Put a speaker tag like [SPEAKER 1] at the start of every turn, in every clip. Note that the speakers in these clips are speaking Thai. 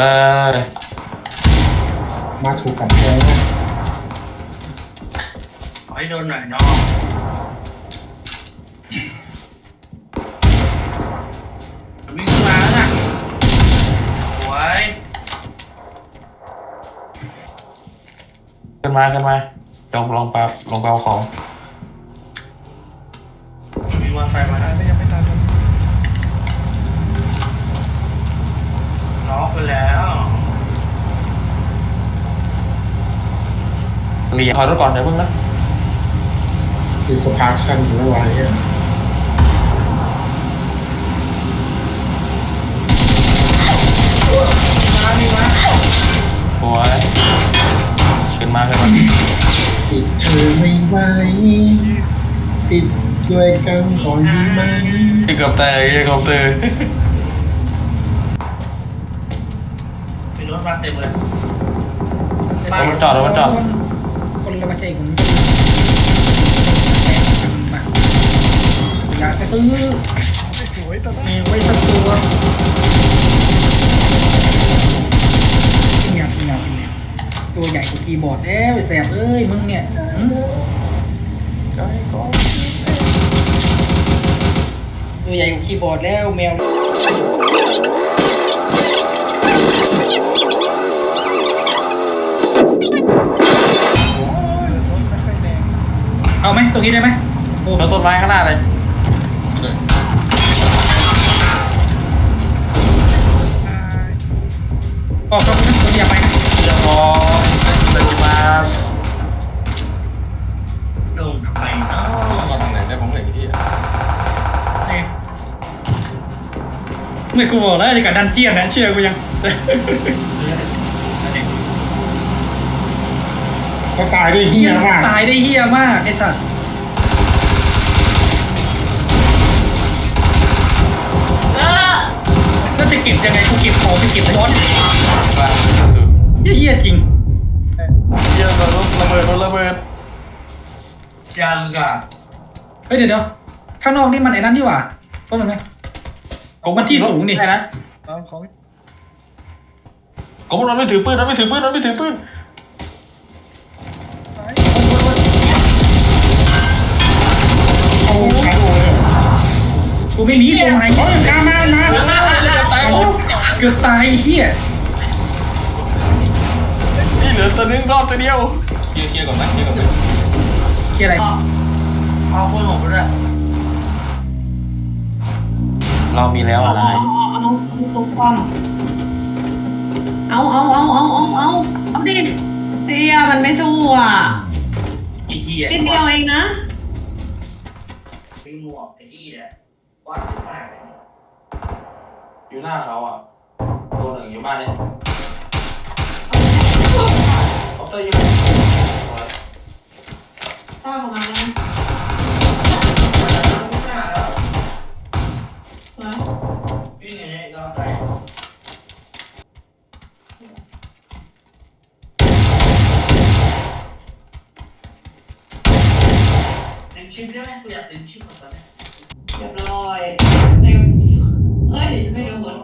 [SPEAKER 1] ระเบิดไป
[SPEAKER 2] มาถูกกันแพ้นะ
[SPEAKER 3] ขอให้โดนหน่อยน้องวิ่งมาแล้วน่ะสวย
[SPEAKER 1] ขึ้นมาขึ้นมาลองลองปาลองเปาของ
[SPEAKER 3] เรี
[SPEAKER 4] ยง
[SPEAKER 1] ถอยรถก่อนเดี๋ยวเพิ่งนะ
[SPEAKER 2] คือสปาร์คชั่นอยู่แล้วไว้อะ
[SPEAKER 3] มาดีมา
[SPEAKER 1] โอ้ยขึ้นมาขึ้นมา
[SPEAKER 2] ติดเธอไม่ไหวติดด้วยกันก่อนดีไหม
[SPEAKER 1] เฮลิคอปเตอร์เฮลิคอปเตอร์
[SPEAKER 3] มีรถมาเต็มเลย
[SPEAKER 1] รถมันจอดรถมันจอด
[SPEAKER 4] คนละไม่ใช่คนอยากจะซื้อสวยแต่แมวไว้สักตัวเงียบเงียบเงียบตัวใหญ่กว่าคีย์บอร์ดเอ้ยแสบเอ้ยมึงเนี่ยหืมตัวใหญ่กว่าคีย์บอร์ดแล้วแมว เอาไหมตรงนี้ได้ไหมโอ้
[SPEAKER 1] แล้วต้นไม้ข้างหน้าเลย
[SPEAKER 4] ออกตรงนี้ตรงนี้อย่าไปนะ
[SPEAKER 1] เรียบร้อยเดินมา
[SPEAKER 3] โดนทำไมเนาะ
[SPEAKER 1] มาทางไหนได้ผมเห็นที่
[SPEAKER 4] นี่เมื่อกูบอกแล้วจะกับดันเจียนนะเชื่อกูยัง
[SPEAKER 3] เรื่องอะไร
[SPEAKER 2] ก็ตายด้วยเฮียมาก
[SPEAKER 4] ตายได้เฮี้ยมากไอ้สัตว์แล้วจะเก็บยังไงกูเก็บของไปเก็บบอส
[SPEAKER 1] บ้าน
[SPEAKER 4] เฮี้ยจริง
[SPEAKER 1] เยี่ยมรถระเบิดรถระเบิด
[SPEAKER 3] ยังอะ
[SPEAKER 4] เฮ้ยเดี๋ยวเดี๋ยวข้างนอกนี่มันไอ้นั่นนี่หว่าต้นมันไหมของมันที่สูงนี่
[SPEAKER 1] ใช่นะ
[SPEAKER 4] เอาของ
[SPEAKER 1] ผมมันไม่ถือปืนมันไม่ถือปืนมันไม่ถือปืน
[SPEAKER 2] เอาขาโอ้ย
[SPEAKER 4] กูไม่หนีตัวไหน
[SPEAKER 2] โอ้ยกามามา
[SPEAKER 1] ตายหมด
[SPEAKER 4] เกือบตายไอ้เฮีย
[SPEAKER 1] นี่เหลือตัวนึงรอดตัวเดียวเคลียร์เคลียร์ก่อนไหมเคลียร์ก่อนไหม
[SPEAKER 4] เฮี้ยอะไร
[SPEAKER 3] เอาคนผมไปด้วย
[SPEAKER 1] เรามีแล้วอะไร
[SPEAKER 5] เอาตุ๊กความเอาเอาเอาเอาเอาเอาเอาดิเตียมันไม่สู้อะ
[SPEAKER 3] อีเหี้ย
[SPEAKER 5] นิดเดียวเองนะ
[SPEAKER 3] มีหมวกไอ้เหี้ยวัดขึ้นมาเลย
[SPEAKER 1] อยู่หน้าเขาอะตัวหนึ่งอยู่บ้านเนี่ยเขาเตอร์อยู่
[SPEAKER 5] ตั้งออกมาแล้ว
[SPEAKER 3] ดึงชิปได้ไหมกูอยากดึงชิปก่อนตอนนี้
[SPEAKER 5] เรียบร้อยเต็มเอ้ย ไม่โดน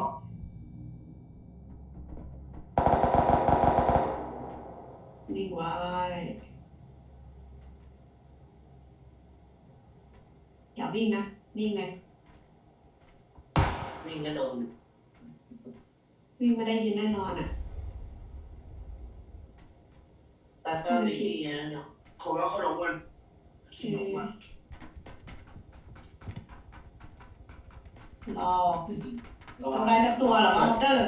[SPEAKER 5] นิ่งไว้อย่าวิ่งนะ นิ่งเลย
[SPEAKER 3] วิ่งก็โดน
[SPEAKER 5] วิ่งไม่ได้ยินแน่นอนอะ
[SPEAKER 3] ตาเตอร์ไปที่เนาะเขาแล้วเขาลงกัน
[SPEAKER 5] โอเค
[SPEAKER 3] ลงมา ร
[SPEAKER 5] อต้องได้สักตัวเหรอวะมอเตอร์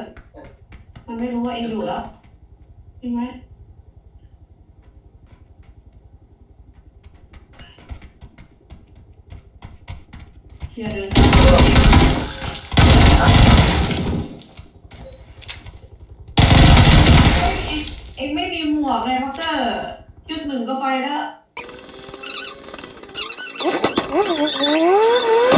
[SPEAKER 5] มันไม่รู้ว่าเองอยู่แล้วใช่ไหมเคลียร์เดินซ้ายเองเองไม่มีหมวกไงมอเตอร์ จุดหนึ่งก็ไปแล้วสุ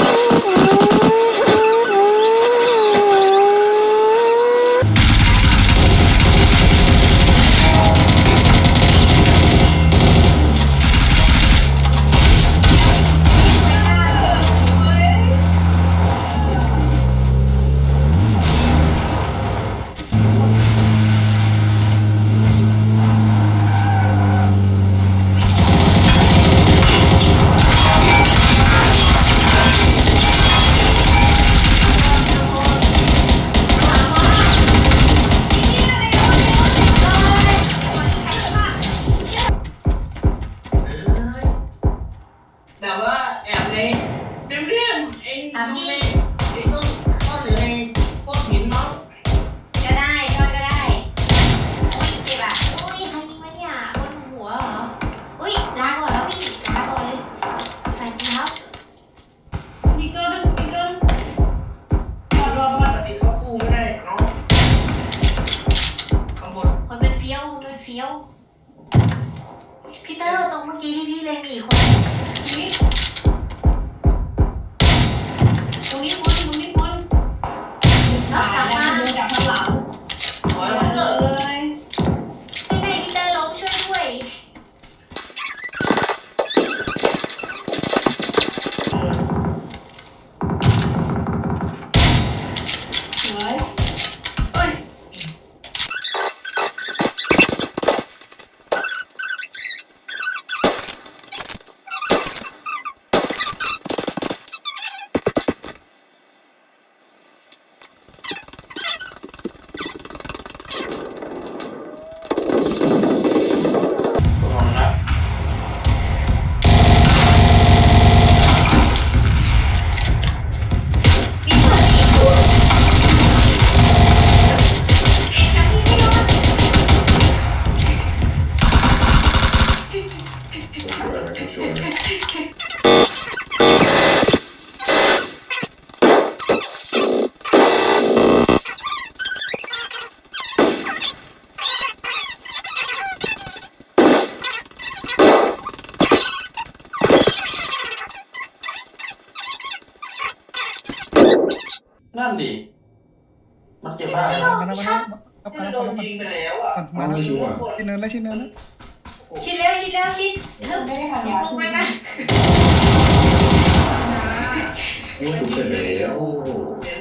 [SPEAKER 4] แล้ว เส
[SPEAKER 2] ร็จแล้ว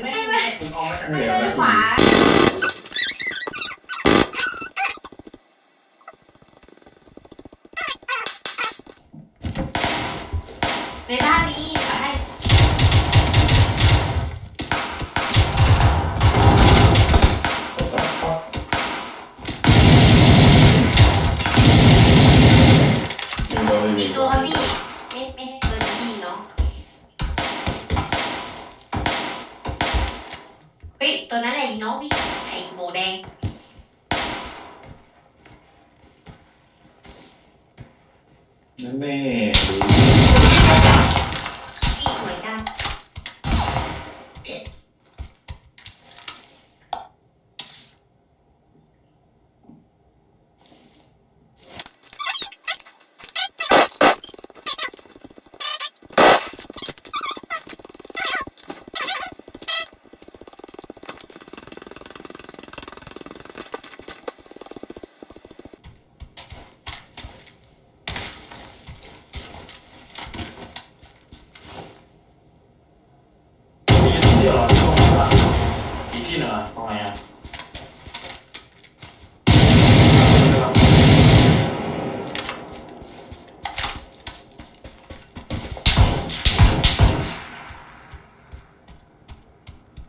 [SPEAKER 3] ไม่ไม่ออกมาจาก
[SPEAKER 6] ไม่
[SPEAKER 3] ไม่
[SPEAKER 6] ขวา Ê, tôi nói
[SPEAKER 2] là gì nó biết Thầy màu đen Nó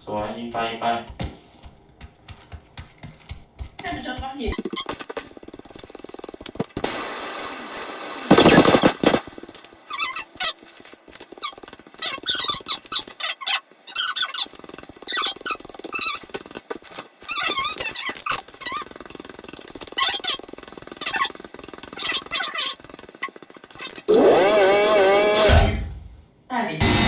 [SPEAKER 2] 左
[SPEAKER 6] 眼
[SPEAKER 2] 睛翻
[SPEAKER 6] 一翻。看着张眼。Thank.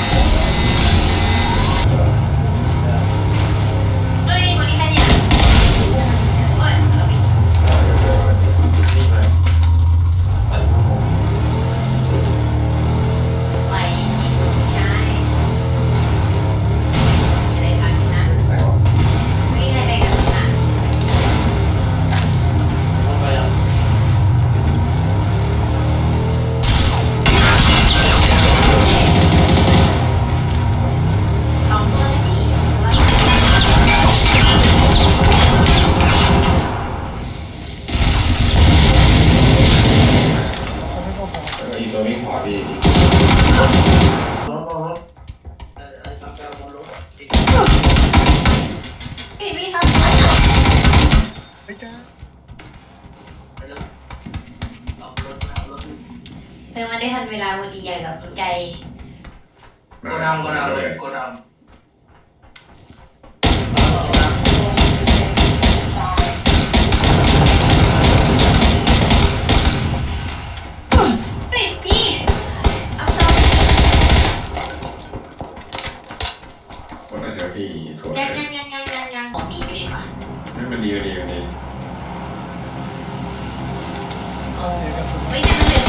[SPEAKER 6] มัดีใหญ่กับมัน
[SPEAKER 1] ไก
[SPEAKER 3] ลโกดังโกดังเลยโกดัง
[SPEAKER 6] เฮ้ยพี่เอาจอ
[SPEAKER 2] คนอาจจะดีถวน
[SPEAKER 6] ยังยังยังยังยังยังของพี่ไปดีกว่า
[SPEAKER 2] ไม่มันดีมันดีมันดี
[SPEAKER 6] เฮ้ยแต่มันเหลือ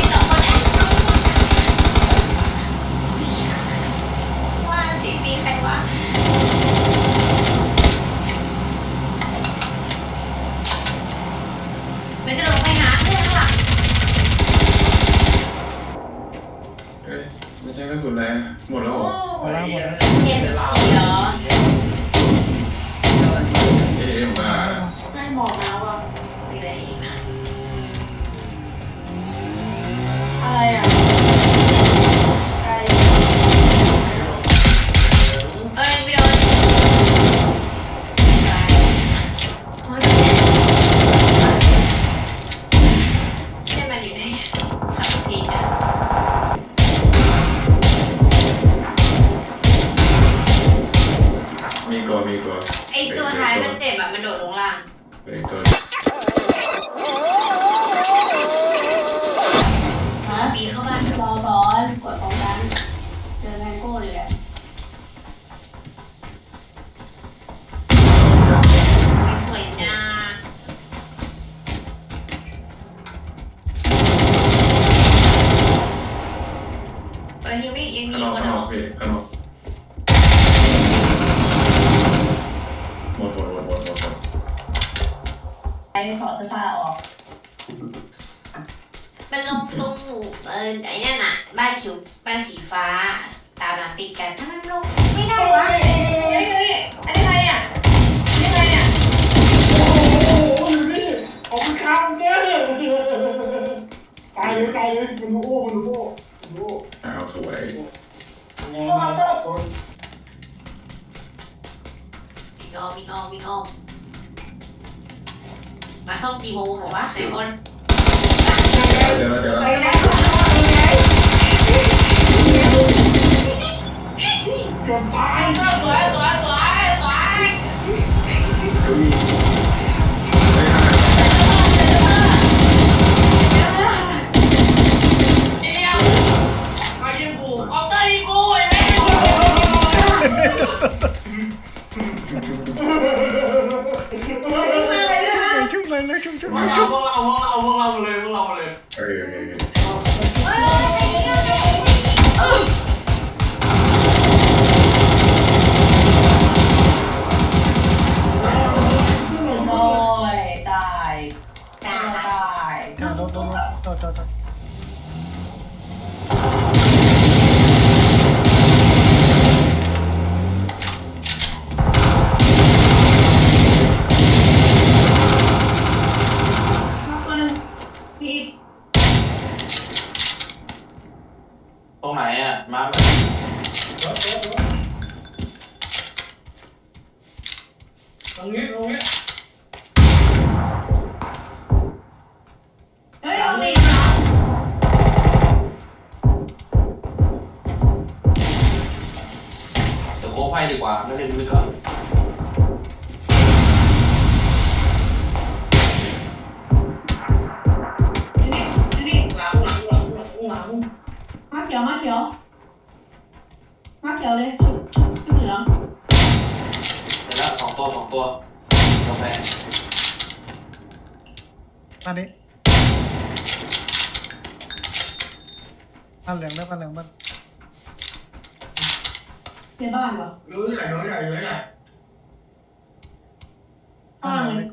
[SPEAKER 6] ปีนเข้าบ้าน
[SPEAKER 5] รอซ้อนกดพร้อมกันเจอแทงโก้เลยแหละ
[SPEAKER 6] สวยจ้าเออยังไม่ยังมี
[SPEAKER 2] ข้างนอก
[SPEAKER 6] คน
[SPEAKER 2] ข้างน
[SPEAKER 6] เหร
[SPEAKER 2] อ
[SPEAKER 6] อก
[SPEAKER 2] พี่ข้างนอกหมดหมดหมดหมดหมดหมด
[SPEAKER 5] ไอ้ถอดเสื้อผ้าออก
[SPEAKER 6] มันลงตรง เออไอ้นั่นน่ะบ้านผิวบ้านสีฟ้า ตามหลังติดกันทำไมมันลงไม่ได้วะ
[SPEAKER 5] อันนี้อันนี้อันนี้ใครเนี่ยอันนี้ใครเนี่ยโอ้โหดูดิขอบคุณครับเจ้ตายเลยตายเลยมันรู้โอ้มันรู้โอ้มันรู้
[SPEAKER 2] อ้าวสวย
[SPEAKER 5] โอ้มาชอบคน
[SPEAKER 6] มีออมมีออมมีออมมาเข้ากี่โมงเหรอวะไหนคน
[SPEAKER 3] พวก พี่
[SPEAKER 5] ต
[SPEAKER 1] รงไหนอะ มา
[SPEAKER 3] ตรงนี้ตรงนี้
[SPEAKER 5] เฮ้ยเอามีนะ
[SPEAKER 1] เดี๋ยวโค้งให้ดีกว่าไม่เล่นลึกแล้ว
[SPEAKER 5] ขียวมาเขียวมาเขียวเลยชุดเหลือง
[SPEAKER 1] เดี๋ยวละสองตัวสองตัวกาแฟ
[SPEAKER 4] อันนี้บ้านเหลืองได้บ้านเหลืองบ้าน
[SPEAKER 5] ในบ้านวะ
[SPEAKER 3] รู้ใหญ่รู้ใหญ่รู้ใหญ่
[SPEAKER 5] ข้างเลย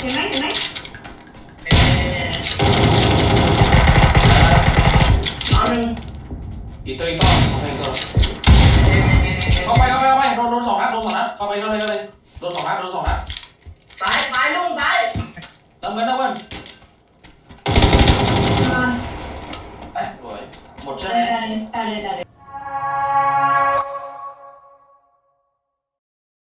[SPEAKER 5] เห็นไหมเห็นไหม
[SPEAKER 3] เอ๊ะเอาหนึ่ง
[SPEAKER 1] อีกตัวอีกตัวเข้าไปอีกตัว
[SPEAKER 3] เอ๊ะเอ๊ะเอ๊ะ
[SPEAKER 1] เข้าไปเข้าไปเข้าไปโดนโดนสองนัดโดนสองนัดเข้าไปเข้าเลยเข้าเลยโดนสองนัดโดนสองนัด
[SPEAKER 3] ซ้ายซ้ายลุงซ้าย
[SPEAKER 1] เติมเงินนะเพื่อน
[SPEAKER 5] มา
[SPEAKER 1] สวยหมดใช่
[SPEAKER 5] ได้
[SPEAKER 1] ไหม
[SPEAKER 5] ได้เลยได้เลยได้เลย